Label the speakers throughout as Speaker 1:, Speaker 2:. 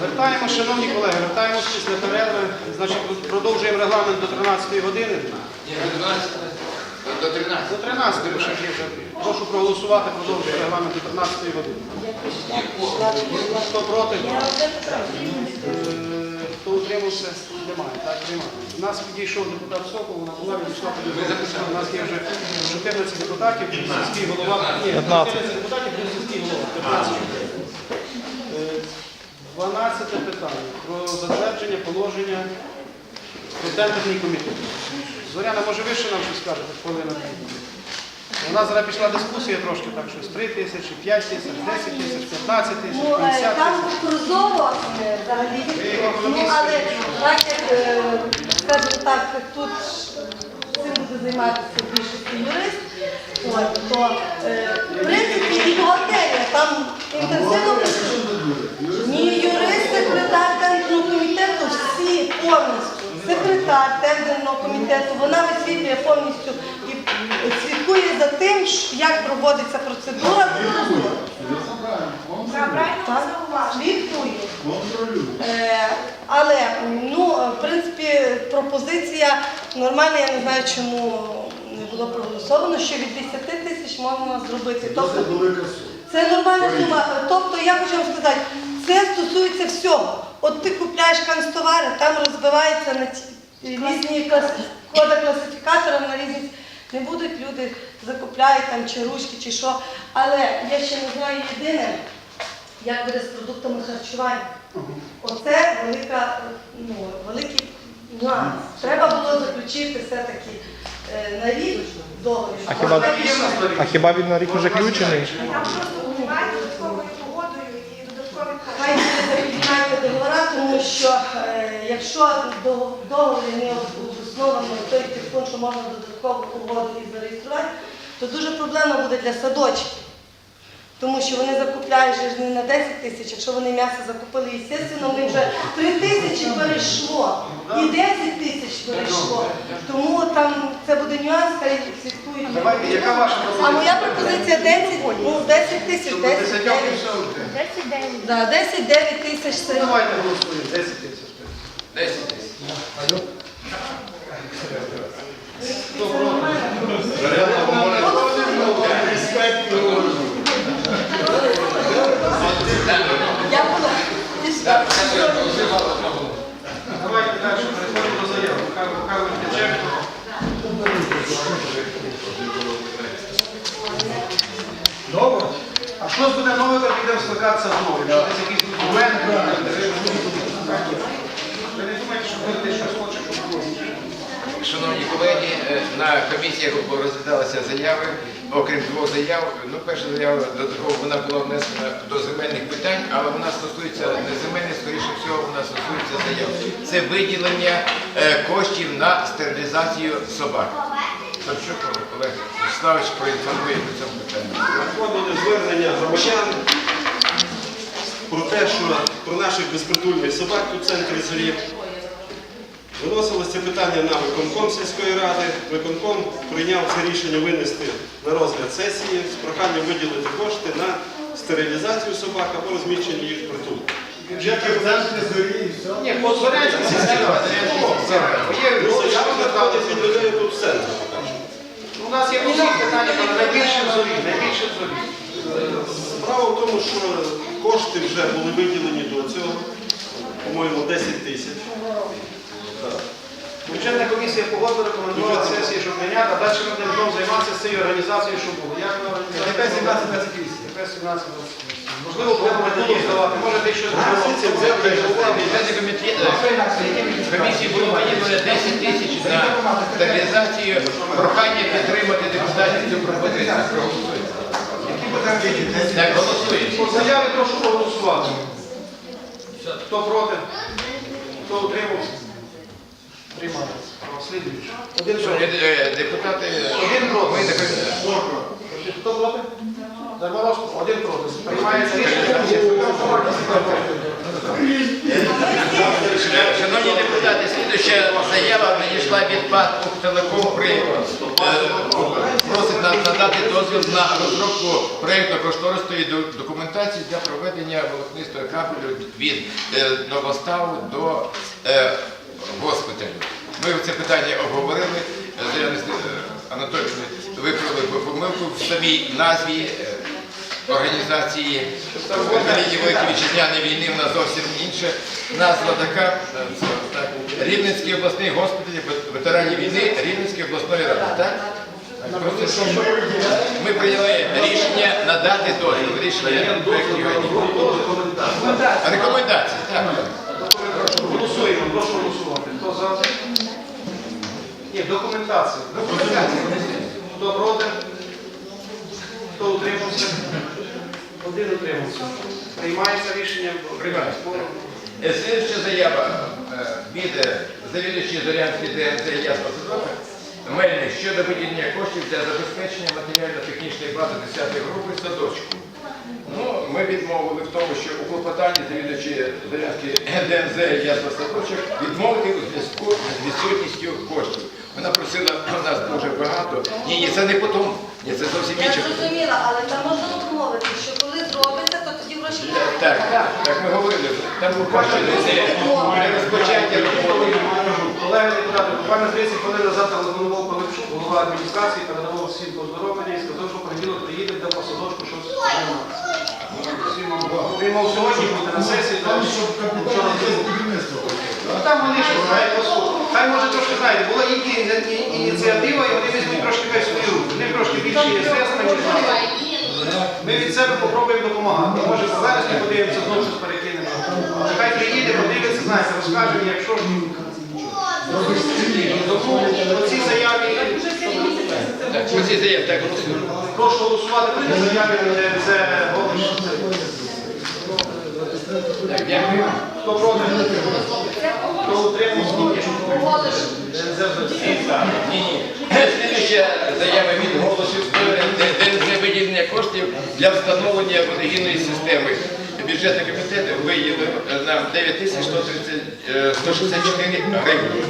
Speaker 1: Вертаємо, шановні колеги, вертаємося після перерви. Значить, продовжуємо регламент до 13 години.
Speaker 2: До 13.
Speaker 1: До 13 вже вже. Прошу проголосувати, продовжуємо регламент до 13 години. Хто проти? Е, Хто утримався? Немає. Так, немає. У нас підійшов депутат Сокол, вона була відійшла підійшла. У нас є вже 14 депутатів, плюс сільський голова. Ні, 14 депутатів, плюс сільський голова. 15. Е, 12 питання про затвердження положення про тендерний комітет. Зоряна, може ви ще нам щось скажете, хвилина? У нас зараз пішла дискусія трошки так, щось 3 тисячі, 5 тисяч, 10 тисяч, 15 тисяч,
Speaker 3: Ну, е,
Speaker 1: 50
Speaker 3: там
Speaker 1: тисяч.
Speaker 3: прозоро е, взагалі. Ну, але так як, е, скажімо так, тут цим буде займатися більшості юрист, от, то е, в принципі і бухгалтерія там інтенсивно працює. Ні, юрист, секретар тендерного комітету, всі повністю. Секретар тендерного комітету, вона висвітлює повністю слідкує за тим, як проводиться процедура. Так, слідкує. Е, Але ну, в принципі, пропозиція нормальна, я не знаю, чому не було проголосовано, що від 10 тисяч можна зробити. Тобто, це нормальна сума. Тобто, я хочу вам сказати, це стосується всього. От ти купляєш канцтовари, там розбивається на різні клас... коди класифікатора на різні. Не будуть люди закупляють там чи ручки, чи що. Але я ще не знаю єдине, як буде з продуктами харчування. Оце велика, ну, великий нюанс. Треба було заключити все-таки е, на рік договір.
Speaker 4: А хіба-? А хіба він на рік вже включений?
Speaker 5: Там просто буває додатковою погодою і додаткові
Speaker 3: Хай
Speaker 5: кошти.
Speaker 3: буде договора, тому що е, якщо дого- договір не обоснований той підпункт, що можна додаткову угоду і зареєструвати, то дуже проблема буде для садочків. Тому що вони закупляють же ж не на 10 тисяч, якщо вони м'ясо закупили, естественно, в них вже 3 тисячі перейшло і 10 тисяч перейшло. Тому там це буде нюанс, хай слідкують.
Speaker 1: Давайте, яка ваша
Speaker 3: А моя пропозиція 10, ну 10 тисяч,
Speaker 1: Щоб
Speaker 3: 10,
Speaker 1: 10
Speaker 3: 9.
Speaker 1: і все вже.
Speaker 3: Да, 10-9 тисяч це.
Speaker 1: Давайте голосуємо, 10 тисяч.
Speaker 2: 10 тисяч.
Speaker 1: Хто проти?
Speaker 3: Я була.
Speaker 2: Так, це я голосував.
Speaker 1: Давайте далі переходимо до заяв. Михайло Михайлович Добре. А що ж буде нове, як підемо стикатися знову? Якісь документи, ви не думаєте, що ви десь щось хочете, щоб було?
Speaker 2: Шановні колеги, е, на комісіях розглядалися заяви. Окрім двох заяв, ну перша заява додатково вона була внесена до земельних питань, але вона стосується не земельних, скоріше всього, вона стосується заяв. Це виділення е, коштів на стерилізацію собак. Савчук Олег Вячеславович проінформує по цьому питанню.
Speaker 6: Надходили звернення громадян про те, що про наших безпритульних собак тут центрі зорів. Виносилося питання на виконком сільської ради. Виконком прийняв це рішення винести на розгляд сесії з проханням виділити кошти на стерилізацію собак або розміщення їх в притулку.
Speaker 1: Ні, по Зорянській системі.
Speaker 6: Ну, заява надходить від людей тут в центрі.
Speaker 1: У нас є всі питання, але найбільше в зорі, найбільше в зорі.
Speaker 6: Справа в тому, що кошти вже були виділені до цього, по-моєму, 10 тисяч.
Speaker 1: Бюджетна комісія погодила, рекомендувала сесії, щоб прийняти, а далі ми будемо знову займатися цією організацією, що було. Як ми організуємо? 17 17 Можливо, будемо методом здавати, може десь щось
Speaker 2: комісії було виділено 10 тисяч на стерилізацію. Прохання підтримати депутатів цю пропозицію. Так, голосуємо.
Speaker 1: По заяві прошу проголосувати. Хто проти? Хто утримався? Слідуючи. Один проти.
Speaker 2: е, депутати,
Speaker 1: Один проти. Хто проти? Дармоновський? Один проти. Приймається рішення.
Speaker 2: Шановні депутати, слідуюча заява надійшла від ПАТ «Телеком Прикладу». Просить нам надати дозвіл на розробку проєктно-кошторисної документації для проведення волокнистого кабелю від е, новоставу до е, госпіталю. Ми це питання обговорили. Е, виправили помилку в самій назві. е, Організації Вітчизняної війни в нас зовсім інша назва така. Рівненський обласний госпіталь ветеранів війни Рівненської обласної ради. Так? Ми прийняли рішення надати дозвіл. Рішення рекомендації. Так.
Speaker 1: За? Ні, документація. Хто проти? Хто утримався? Один утримався. Приймається рішення?
Speaker 2: Приймається. Е, Слідуюча заява е, від е, завідувачі Зорянської ДНЗ Ясна Садова Мельник щодо виділення коштів для забезпечення матеріально-технічної бази 10 групи садочку. Ну, ми відмовили в тому, що у клопотанні завідувачі ДНЗ Ясна Садочок відмовити у зв'язку з відсутністю коштів. Вона просила у нас дуже багато. Ні, ні, це не по тому. Ні, це зовсім
Speaker 3: Я зрозуміла, але там можна домовити, що коли зробиться, то тоді гроші не
Speaker 2: Так, так, так, ми говорили. Там буквально не розпочаття роботи.
Speaker 1: Колеги депутати, буквально 30 хвилин назад телефонував Пилипчук, голова адміністрації, передавав всім поздоровлення і сказав, що понеділок приїде де по садочку щось займатися. Сьогодні бути на сесії, Ну там вони ж знають. Хай може трошки знаєте, була їхня іні- іні- ініціатива, і вони візьмуть трошки весь свою. Вони трошки більше є средства, ніж нас. Ми від себе попробуємо допомагати. Може, по вересні подивимося, знову щось перекинемо. Нехай приїде, подивиться, знаєте, розкаже, якщо ж тому оці заяві.
Speaker 2: Так, ось заяви, так, голосуємо.
Speaker 1: Прошу голосувати за заяві, де це голос.
Speaker 2: Дякую.
Speaker 1: Хто проти? Хто утримався?
Speaker 2: Ні, ні. Слідуюча заява від голосів ДНЗ виділення коштів для встановлення водогінної системи. Бюджетний комітет виділив нам 9 тисяч 164 гривні.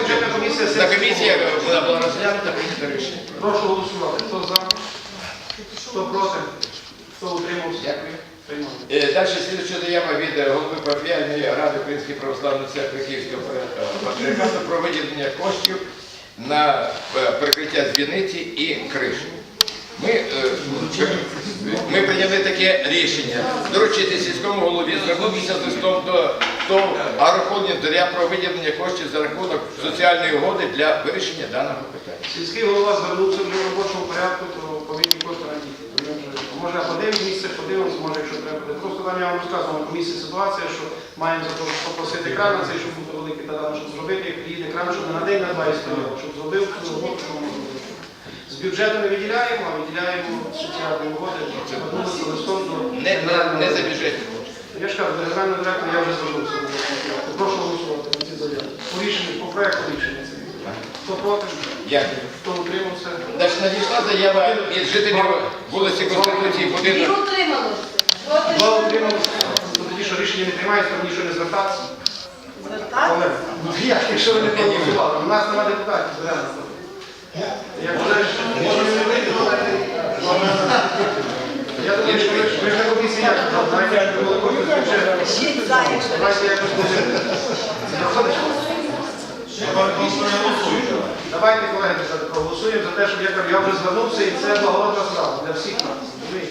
Speaker 1: Бюджетна комісія
Speaker 2: На комісія вона була розглянута, прийнято рішення.
Speaker 1: Прошу голосувати. Хто за? Хто проти? Хто утримався?
Speaker 2: Дякую. Е, Далі слідуюча заява від е, голови парафіальної ради Української православної церкви Київського е, патріархату про виділення коштів на е, перекриття дзвіниці і кришу. Ми, е, ми прийняли таке рішення доручити сільському голові звернутися з листом до ТОВ Агроходні про виділення коштів за рахунок соціальної угоди для вирішення даного питання.
Speaker 1: Сільський голова звернувся в робочому порядку, то повинні кошти вже, Може, подивимось місце, подивимося, може, якщо треба буде. Просто там я вам розказував на комісії ситуація, що маємо попросити кран на цей, щоб бути великий та щоб зробити, як приїде кран, щоб не на день на два і стояв, щоб зробив роботу, що можна бюджету не виділяємо, а виділяємо соціальні угоди, звернулися листом до
Speaker 2: Не, не, не за бюджетні кошти.
Speaker 1: Я ж кажу, до генерального директора я вже звернувся. Прошу голосувати за ці заяви. По рішенню, по проекту рішення це. Хто проти?
Speaker 2: Дякую.
Speaker 1: Хто утримався?
Speaker 2: Значить, надійшла заява від жителів вулиці Конституції будинок.
Speaker 3: утрималися.
Speaker 1: Два утрималися. То тоді, що рішення не приймається, то ніщо не звертатися.
Speaker 3: Звертати?
Speaker 1: Але, ну як, якщо ви не проголосували? У нас немає депутатів, реально. Давайте колеги, проголосуємо за те, щоб я вже звернувся, і це благородна справа для всіх нас.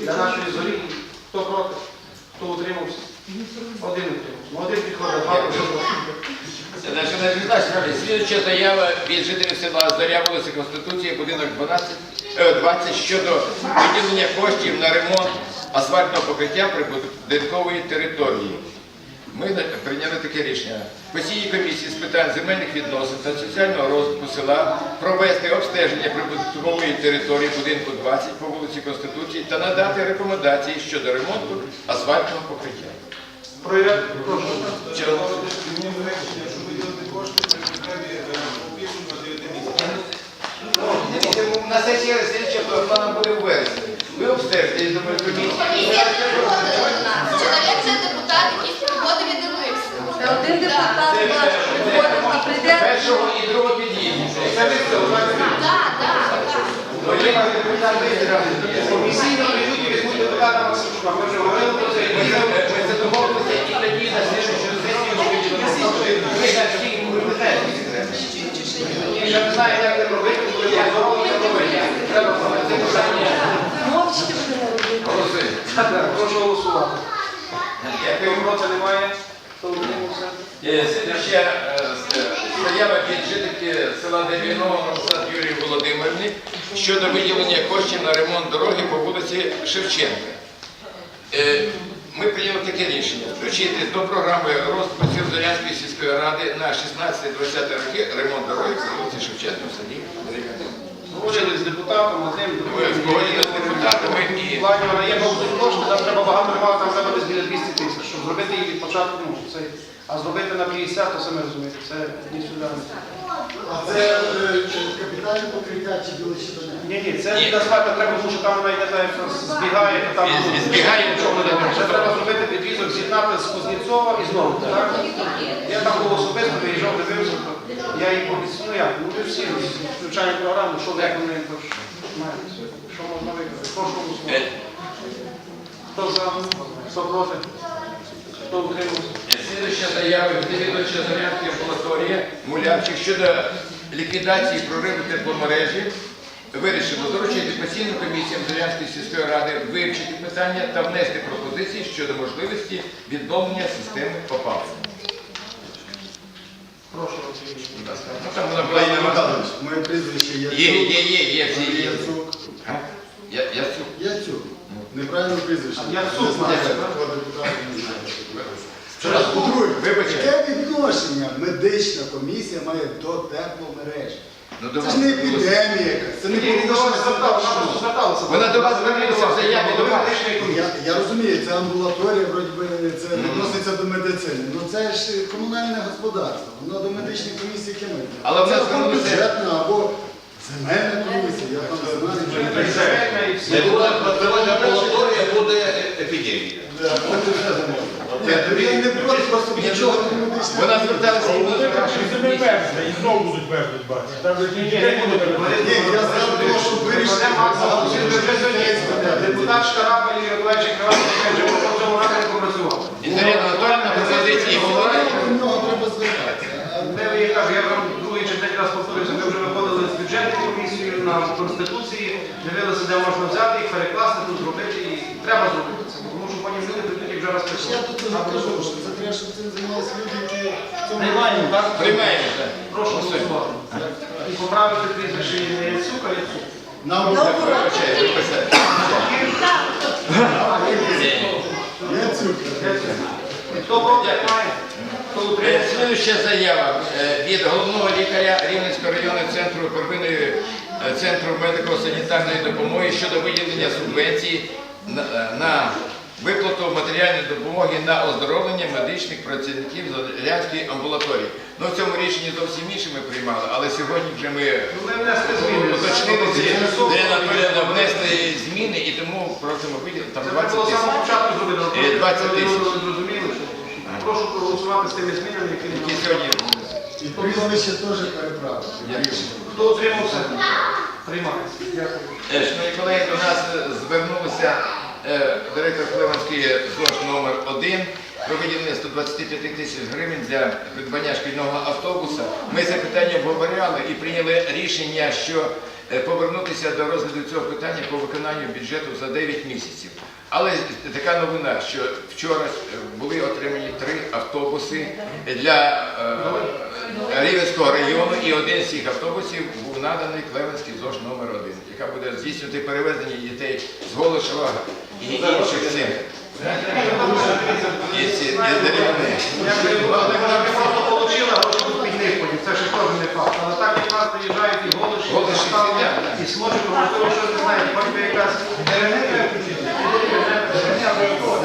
Speaker 1: Для нашої зорі. Хто проти, хто утримався? Один утримався. Один підходить, два проти.
Speaker 2: Значить, надійшла слідуюча заява від жителів села Зоря вулиці Конституції, будинок 12, е, 20 щодо виділення коштів на ремонт асфальтного покриття прибудинкової території. Ми прийняли таке рішення. Постійній комісії з питань земельних відносин та соціального розвитку села провести обстеження прибудинкової території будинку 20 по вулиці Конституції та надати рекомендації щодо ремонту асфальтного покриття.
Speaker 1: Проявляти, прошу
Speaker 2: виділити кошти при потребі е, опіку на 9 місяців. Ну, на сесії слідча плана буде в вересні. Ви обстежте і думаєте,
Speaker 7: комісія не приходила до нас. Чоловік це депутат, який приходив і дивився.
Speaker 2: Один депутат наш приходить а прийде. Першого і другого під'їзду. Це ви
Speaker 1: це
Speaker 3: Так, так. Комісійно
Speaker 2: люди
Speaker 1: візьмуть депутата
Speaker 2: Максимчука.
Speaker 1: Якщо проти немає, то утримався.
Speaker 2: Е, Слідуща е, заява від жительки села Девіного Ромсад Юрії Володимирівни щодо виділення коштів на ремонт дороги по вулиці Шевченка. Е, Ми прийняли таке рішення включити до програми розвитку Зорянської сільської ради на 16-20 роки ремонт дороги по вулиці Шевченка в селі.
Speaker 1: Погодили з депутатом,
Speaker 2: погодили з депутатами
Speaker 1: плані є кошти, там треба багато там треба десь біля 200 тисяч, щоб зробити її від початку, ну, це, а зробити на 50, то самі розумієте, це ні сюди.
Speaker 7: А це е, капітальне покриття чи до
Speaker 1: Ні, ні, це від асфальту треба, тому що там вона йде так, збігає, то там...
Speaker 2: І- і збігає,
Speaker 1: що буде. Це треба зробити підвізок, з'єднати з Кузнєцова і знову, так? Я там був особисто, виїжджав, дивився, то я їй пообіцяв, ну як, ну ви всі включаємо програму, що як вони, то ж мають, що можна виконати. Прошу голосувати.
Speaker 2: Е,
Speaker 1: Хто за, хто проти, хто утримався?
Speaker 2: Слідуюча заява від завідувача Зорянської амбулаторії Мулявчик щодо ліквідації прориву тепломережі вирішило доручити постійним комісіям Зорянської сільської ради вивчити питання та внести пропозиції щодо можливості відновлення системи опалення.
Speaker 1: Прошу.
Speaker 2: Ну,
Speaker 7: моє прізвище Яцюк.
Speaker 2: є, є, є є.
Speaker 7: Яцюк.
Speaker 2: Я.
Speaker 7: Яцюк. Прізвище. Не знаю, не знаю.
Speaker 2: Ще
Speaker 7: По-друге,
Speaker 2: вибачте.
Speaker 7: яке відношення медична комісія має до тепломереж?
Speaker 2: Ну, до
Speaker 7: Це
Speaker 2: вас
Speaker 7: ж не
Speaker 2: звернулися.
Speaker 7: Епідемія якась, це не
Speaker 1: ні, до вас звертався, вона просто зверталася.
Speaker 2: Вона до вас звернулася в заяві, до вас.
Speaker 1: медичної комісії.
Speaker 7: Я, я розумію, це амбулаторія, вроді би, це відноситься до медицини. Ну це ж комунальне господарство, воно до медичної комісії має?
Speaker 2: Але в
Speaker 7: це
Speaker 2: нас
Speaker 7: або
Speaker 2: звернулися-
Speaker 7: бюджетна, або земельна комісія, я там знаю.
Speaker 1: І.
Speaker 8: Не буде працювати амбулаторія, буде епідемія.
Speaker 7: Ні, тобі не проти, просто нічого.
Speaker 2: Вона зверталася і до нашої
Speaker 9: і знову будуть мерзнуть, бачите. Там же
Speaker 1: Ні, не буду.
Speaker 7: Ні, я за те, щоб вирішити.
Speaker 1: Депутат Шкарапа Юрій Миколаївич Кравець каже, що в цьому напрямку працював.
Speaker 2: І Зарина Анатольовна пропозиції голови.
Speaker 7: До нього треба звертатися. А
Speaker 1: Де ви, я кажу, я вам третій раз повторюся, ми вже виходили з бюджетною комісією на Конституції, дивилися, де можна взяти їх, перекласти, тут зробити, і треба зробити це. Тому що потім люди прийдуть і вже раз
Speaker 7: Я тут уже кажу, що це треба, щоб цим займалися люди, які в цьому
Speaker 1: Приймаємо, так?
Speaker 2: Приймаємо. так.
Speaker 1: Прошу голосувати. І поправити прізвище не Яцюк, а Яцюк.
Speaker 7: Нам
Speaker 2: Вибачаю, виписати.
Speaker 7: я цю.
Speaker 1: Хто проти має? Хто
Speaker 2: Е. Слідуюча заява е, від головного лікаря Рівненського районного центру первинної е, центру медико-санітарної допомоги щодо виділення субвенції на, е, на виплату матеріальної допомоги на оздоровлення медичних працівників Зорянської амбулаторії. Ну, в цьому рішенні зовсім інше ми приймали, але сьогодні вже ми
Speaker 1: Ну,
Speaker 2: уточнили ці внесли зміни і тому просимо виділити там 20 тисяч.
Speaker 1: самого початку зробити. але
Speaker 2: Е, 20 тисяч.
Speaker 1: Прошу проголосувати з тими змінами, які
Speaker 2: Які сьогодні
Speaker 7: І прізвище теж переправити.
Speaker 1: Хто утримався? Приймається. Дякую.
Speaker 2: Е, Шановні колеги, до нас е, звернулися е, директор Клеванської ЗОЖ номер 1 про виділення 125 тисяч гривень для придбання шкільного автобуса. Ми це питання обговоряли і прийняли рішення, що повернутися до розгляду цього питання по виконанню бюджету за 9 місяців. Але така новина, що вчора е, були отримані три автобуси для е, Рівенського району, і один з цих автобусів був наданий Клевенський ЗОЖ номер 1 яка буде здійснювати перевезення дітей з Голошева і інших цих.
Speaker 1: Це ще теж не факт. Але так як нас приїжджають і і сложимо, можливо, що не знаєте, може якась ДНР включити, або якого